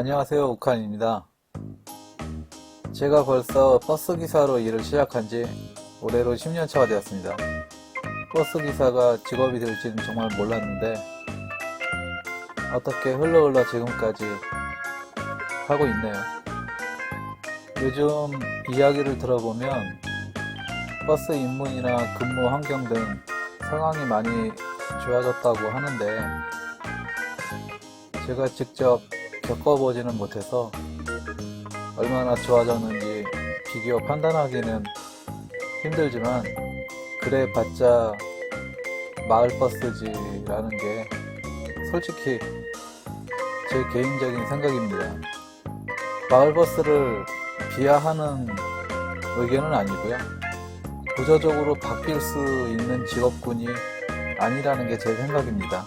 안녕하세요. 우칸입니다. 제가 벌써 버스 기사로 일을 시작한 지 올해로 10년 차가 되었습니다. 버스 기사가 직업이 될지는 정말 몰랐는데 어떻게 흘러 흘러 지금까지 하고 있네요. 요즘 이야기를 들어보면 버스 입문이나 근무 환경 등 상황이 많이 좋아졌다고 하는데 제가 직접 겪어보지는 못해서 얼마나 좋아졌는지 비교 판단하기는 힘들지만 그래 봤자 마을버스지라는 게 솔직히 제 개인적인 생각입니다. 마을버스를 비하하는 의견은 아니고요. 구조적으로 바뀔 수 있는 직업군이 아니라는 게 제 생각입니다.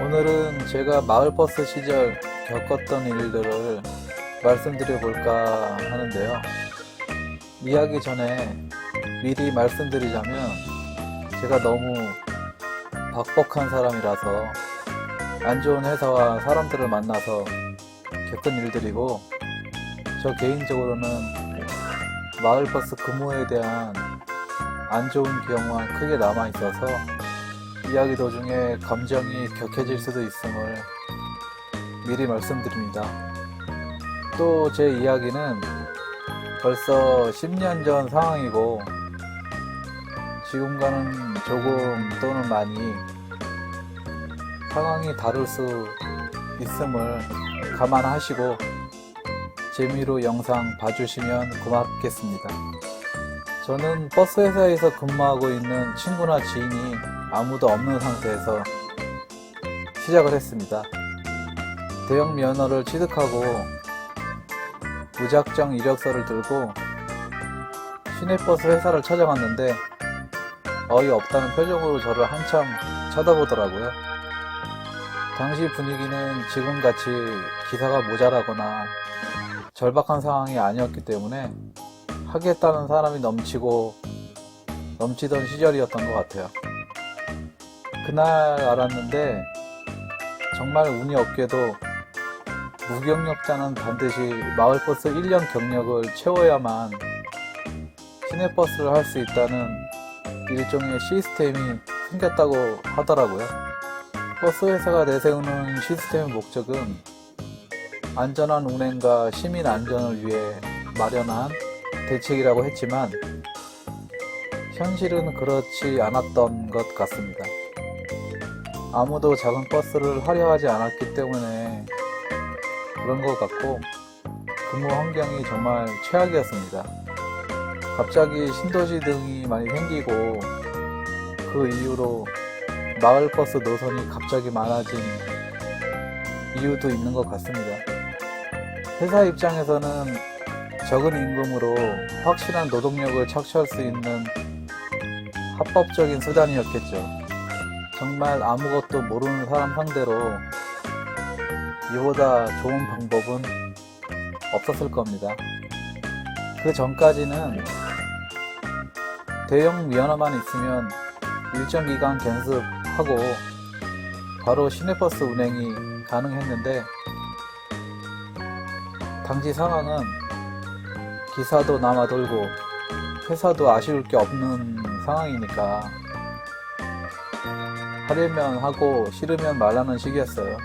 오늘은 제가 마을버스 시절 겪었던 일들을 말씀드려 볼까 하는데요. 이야기 전에 미리 말씀드리자면 제가 너무 박복한 사람이라서 안 좋은 회사와 사람들을 만나서 겪은 일들이고 저 개인적으로는 마을버스 근무에 대한 안 좋은 기억만 크게 남아 있어서 이야기 도중에 감정이 격해질 수도 있음을 미리 말씀드립니다. 또 제 이야기는 벌써 10년 전 상황이고 지금과는 조금 또는 많이 상황이 다를 수 있음을 감안하시고 재미로 영상 봐주시면 고맙겠습니다. 저는 버스 회사에서 근무하고 있는 친구나 지인이 아무도 없는 상태에서 시작을 했습니다. 대형 면허를 취득하고 무작정 이력서를 들고 시내버스 회사를 찾아갔는데 어이없다는 표정으로 저를 한참 쳐다보더라고요. 당시 분위기는 지금같이 기사가 모자라거나 절박한 상황이 아니었기 때문에 하겠다는 사람이 넘치고 넘치던 시절이었던 것 같아요. 그날 알았는데 정말 운이 없게도 무경력자는 반드시 마을버스 1년 경력을 채워야만 시내버스를 할 수 있다는 일종의 시스템이 생겼다고 하더라고요. 버스 회사가 내세우는 시스템의 목적은 안전한 운행과 시민 안전을 위해 마련한 대책이라고 했지만 현실은 그렇지 않았던 것 같습니다. 아무도 작은 버스를 하려 하지 않았기 때문에 그런 것 같고 근무 환경이 정말 최악이었습니다. 갑자기 신도시 등이 많이 생기고 그 이후로 마을버스 노선이 갑자기 많아진 이유도 있는 것 같습니다. 회사 입장에서는 적은 임금으로 확실한 노동력을 착취할 수 있는 합법적인 수단이었겠죠. 정말 아무것도 모르는 사람 상대로 이보다 좋은 방법은 없었을 겁니다. 그 전까지는 대형 면허만 있으면 일정 기간 견습하고 바로 시내버스 운행이 가능했는데 당시 상황은 기사도 남아돌고 회사도 아쉬울 게 없는 상황이니까 하려면 하고 싫으면 말라는 시기였어요.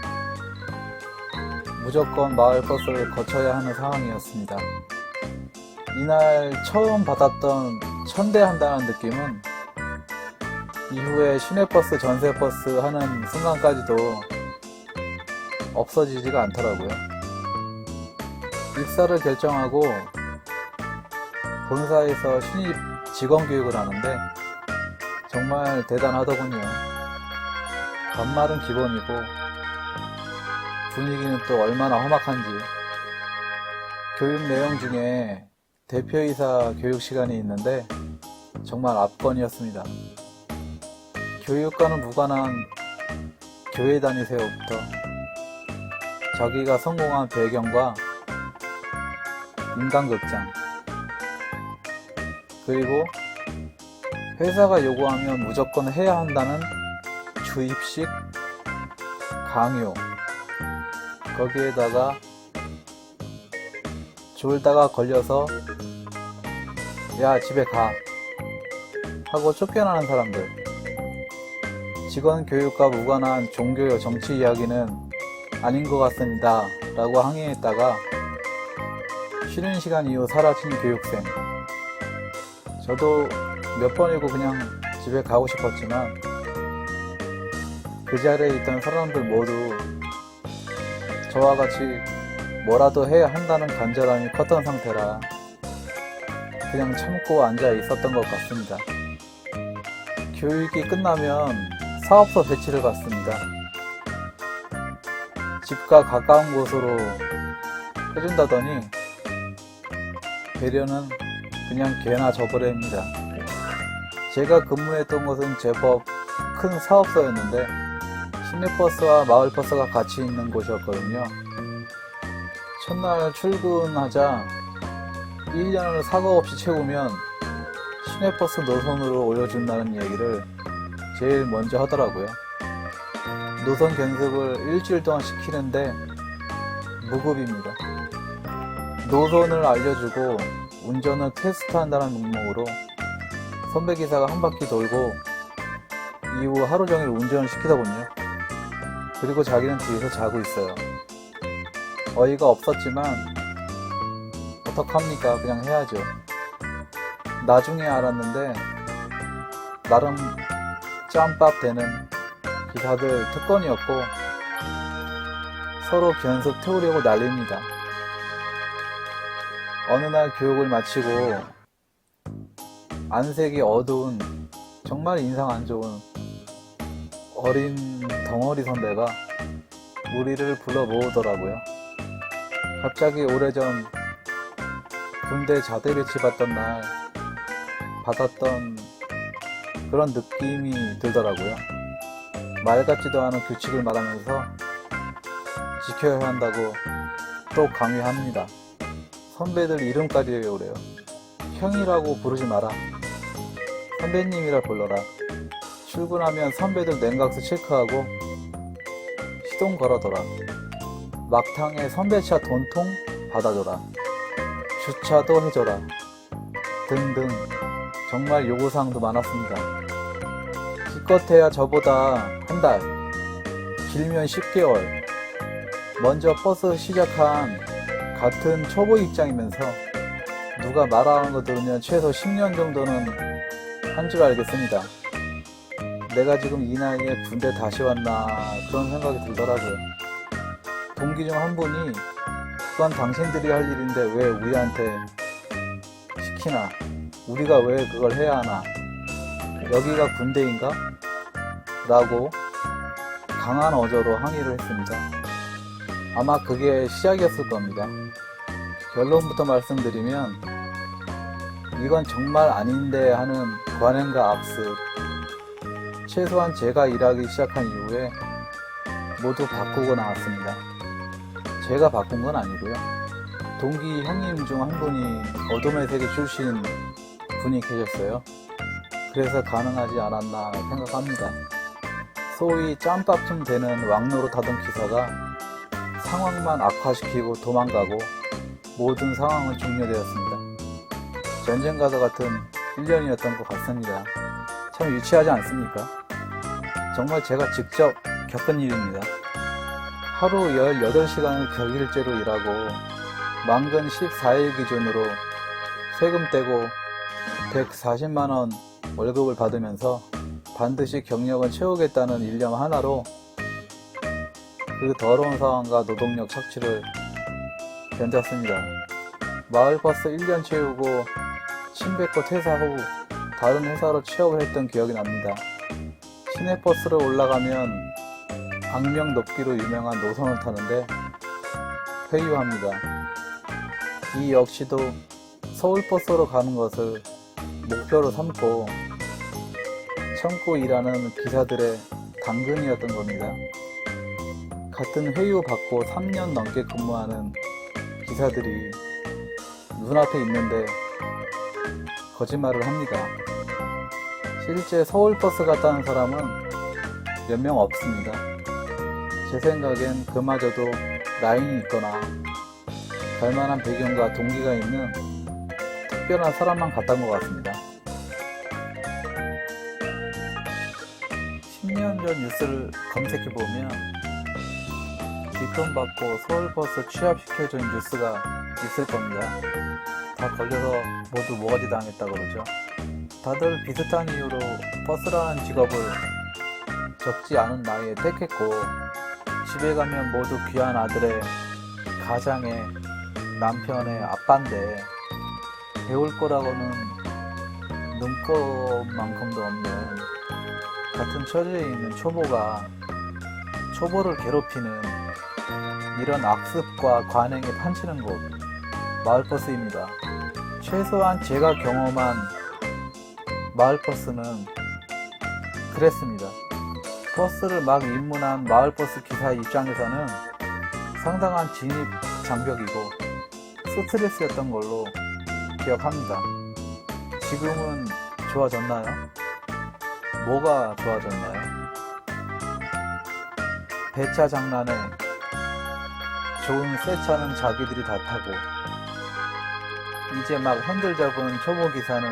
무조건 마을 버스를 거쳐야 하는 상황이었습니다. 이날 처음 받았던 천대한다는 느낌은 이후에 시내버스, 전세버스 하는 순간까지도 없어지지가 않더라고요. 입사를 결정하고 본사에서 신입 직원 교육을 하는데 정말 대단하더군요. 반말은 기본이고 분위기는 또 얼마나 험악한지 교육 내용 중에 대표이사 교육 시간이 있는데 정말 압권이었습니다. 교육과는 무관한 교회 다니세요부터 자기가 성공한 배경과 인간극장 그리고 회사가 요구하면 무조건 해야 한다는 주입식 강요. 거기에다가 졸다가 걸려서 야 집에 가 하고 쫓겨나는 사람들. 직원 교육과 무관한 종교 정치 이야기는 아닌 것 같습니다. 라고 항의했다가 쉬는 시간 이후 사라진 교육생. 저도 몇 번이고 그냥 집에 가고 싶었지만 그 자리에 있던 사람들 모두 저와 같이 뭐라도 해야 한다는 간절함이 컸던 상태라 그냥 참고 앉아 있었던 것 같습니다. 교육이 끝나면 사업소 배치를 갔습니다. 집과 가까운 곳으로 해준다더니 배려는 그냥 개나 저버려입니다. 제가 근무했던 곳은 제법 큰 사업소였는데 시내버스와 마을버스가 같이 있는 곳이었거든요. 첫날 출근하자 1년을 사고 없이 채우면 시내버스 노선으로 올려준다는 얘기를 제일 먼저 하더라고요. 노선 견습을 일주일 동안 시키는데 무급입니다. 노선을 알려주고 운전을 테스트한다는 명목으로 선배 기사가 한 바퀴 돌고 이후 하루 종일 운전을 시키더군요. 그리고 자기는 뒤에서 자고 있어요. 어이가 없었지만 어떡합니까? 그냥 해야죠. 나중에 알았는데 나름 짬밥 되는 기사들 특권이었고 서로 변속 태우려고 난립니다. 어느 날 교육을 마치고 안색이 어두운 정말 인상 안 좋은 어린 덩어리 선배가 우리를 불러 모으더라고요. 갑자기 오래전 군대 자대 배치 받던 날 받았던 그런 느낌이 들더라고요. 말 같지도 않은 규칙을 말하면서 지켜야 한다고 또 강요합니다. 선배들 이름까지 외우래요. 형이라고 부르지 마라. 선배님이라 불러라. 출근하면 선배들 냉각수 체크하고 시동 걸어둬라. 막탕에 선배차 돈통 받아줘라. 주차도 해줘라. 등등 정말 요구사항도 많았습니다. 기껏해야 저보다 한 달, 길면 10개월. 먼저 버스 시작한 같은 초보 입장이면서 누가 말하는 거 들으면 최소 10년 정도는 한 줄 알겠습니다. 내가 지금 이 나이에 군대 다시 왔나 그런 생각이 들더라고요. 동기 중 한 분이 그건 당신들이 할 일인데 왜 우리한테 시키나? 우리가 왜 그걸 해야 하나? 여기가 군대인가? 라고 강한 어조로 항의를 했습니다. 아마 그게 시작이었을 겁니다. 결론부터 말씀드리면 이건 정말 아닌데 하는 관행과 악습 최소한 제가 일하기 시작한 이후에 모두 바꾸고 나왔습니다. 제가 바꾼 건 아니고요. 동기 형님 중 한 분이 어둠의 세계 출신 분이 계셨어요. 그래서 가능하지 않았나 생각합니다. 소위 짬밥쯤 되는 왕노로 타던 기사가 상황만 악화시키고 도망가고 모든 상황은 종료되었습니다. 전쟁가사 같은 1년이었던 것 같습니다. 참 유치하지 않습니까? 정말 제가 직접 겪은 일입니다. 하루 18시간을 격일제로 일하고 만근 14일 기준으로 세금 떼고 140만원 월급을 받으면서 반드시 경력은 채우겠다는 일념 하나로 그 더러운 상황과 노동력 착취를 견뎠습니다. 마을버스 1년 채우고 친백고 퇴사 후 다른 회사로 취업을 했던 기억이 납니다. 시내버스로 올라가면 악명 높기로 유명한 노선을 타는데 회유합니다. 이 역시도 서울버스로 가는 것을 목표로 삼고 참고 일하는 기사들의 당근이었던 겁니다. 같은 회유 받고 3년 넘게 근무하는 기사들이 눈앞에 있는데 거짓말을 합니다. 실제 서울버스 갔다는 사람은 몇 명 없습니다. 제 생각엔 그마저도 라인이 있거나 갈만한 배경과 동기가 있는 특별한 사람만 갔던 것 같습니다. 10년 전 뉴스를 검색해보면 뒷돈 받고 서울버스 취합시켜준 뉴스가 있을 겁니다. 다 걸려서 모두 모가지 당했다 그러죠. 다들 비슷한 이유로 버스라는 직업을 적지 않은 나이에 택했고 집에 가면 모두 귀한 아들의 가장의 남편의 아빠인데 배울 거라고는 눈꽃만큼도 없는 같은 처지에 있는 초보가 초보를 괴롭히는 이런 악습과 관행에 판치는 곳 마을버스입니다. 최소한 제가 경험한 마을버스는 그랬습니다. 버스를 막 입문한 마을버스 기사 입장에서는 상당한 진입 장벽이고 스트레스였던 걸로 기억합니다. 지금은 좋아졌나요? 뭐가 좋아졌나요? 배차 장난에 좋은 새 차는 자기들이 다 타고 이제 막 핸들 잡은 초보 기사는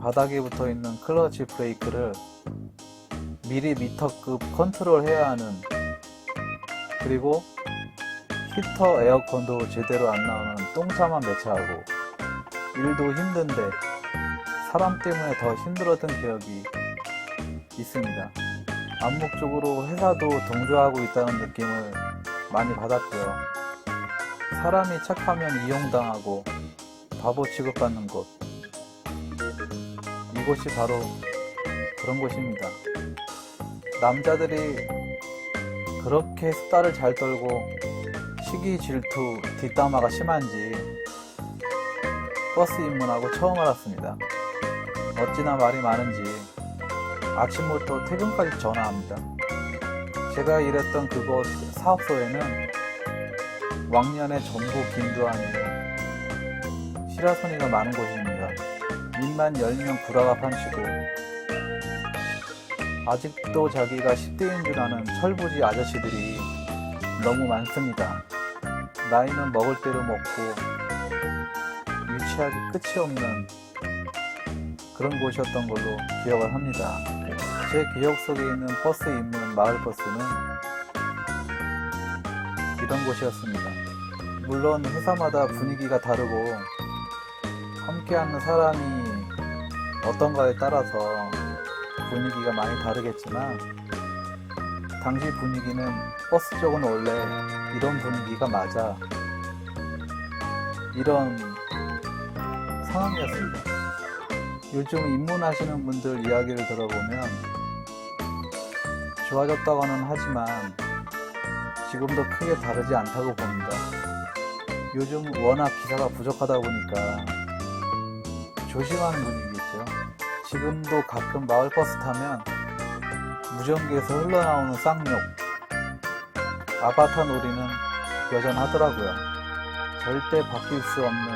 바닥에 붙어 있는 클러치 브레이크를 미리미터급 컨트롤 해야 하는 그리고 히터 에어컨도 제대로 안 나오는 똥차만 매차하고 일도 힘든데 사람 때문에 더 힘들었던 기억이 있습니다. 암묵적으로 회사도 동조하고 있다는 느낌을 많이 받았고요. 사람이 착하면 이용당하고 바보 취급받는 곳. 이곳이 바로 그런 곳입니다. 남자들이 그렇게 수다를 잘 떨고 시기 질투 뒷담화가 심한지 버스 입문하고 처음 알았습니다. 어찌나 말이 많은지 아침부터 퇴근까지 전화합니다. 제가 일했던 그곳 사업소에는 왕년에 전부 김두한이 시라소니가 많은 곳입니다. 입만 열면 구라가 판치고 아직도 자기가 10대인 줄 아는 철부지 아저씨들이 너무 많습니다. 나이는 먹을 대로 먹고 유치하기 끝이 없는 그런 곳이었던 걸로 기억을 합니다. 제 기억 속에 있는 버스 입문 마을 버스는 이런 곳이었습니다. 물론 회사마다 분위기가 다르고 함께하는 사람이 어떤가에 따라서 분위기가 많이 다르겠지만 당시 분위기는 버스 쪽은 원래 이런 분위기가 맞아 이런 상황이었습니다. 요즘 입문하시는 분들 이야기를 들어보면 좋아졌다고는 하지만 지금도 크게 다르지 않다고 봅니다. 요즘 워낙 기사가 부족하다 보니까 조심하는 분위기겠죠. 지금도 가끔 마을버스 타면 무전기에서 흘러나오는 쌍욕, 아바타 놀이는 여전하더라고요. 절대 바뀔 수 없는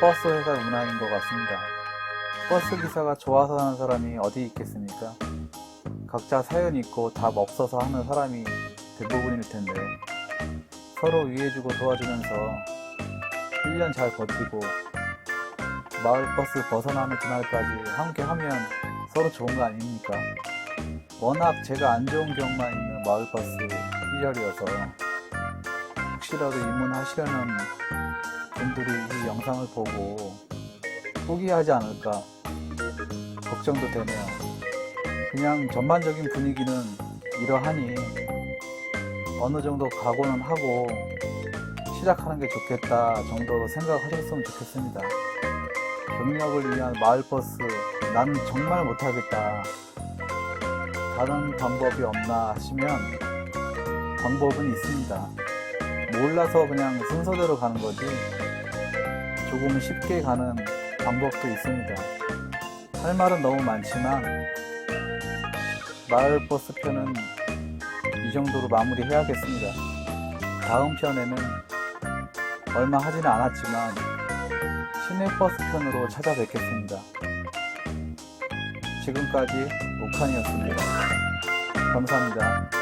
버스 회사 문화인 것 같습니다. 버스 기사가 좋아서 하는 사람이 어디 있겠습니까? 각자 사연 있고 답 없어서 하는 사람이 대부분일 텐데 서로 위해주고 도와주면서 1년 잘 버티고 마을버스 벗어나는 그날까지 함께 하면 서로 좋은 거 아닙니까? 워낙 제가 안 좋은 기억만 있는 마을버스 시절이어서 혹시라도 입문하시려는 분들이 이 영상을 보고 포기하지 않을까 걱정도 되네요. 그냥 전반적인 분위기는 이러하니 어느 정도 각오는 하고 시작하는 게 좋겠다 정도로 생각하셨으면 좋겠습니다. 경력을 위한 마을버스 나는 정말 못하겠다. 다른 방법이 없나 하시면 방법은 있습니다. 몰라서 그냥 순서대로 가는 거지 조금 쉽게 가는 방법도 있습니다. 할 말은 너무 많지만 마을버스 이 정도로 마무리해야겠습니다. 다음 편에는 얼마 하지는 않았지만 시내버스 편으로 찾아뵙겠습니다. 지금까지 옥한이었습니다. 감사합니다.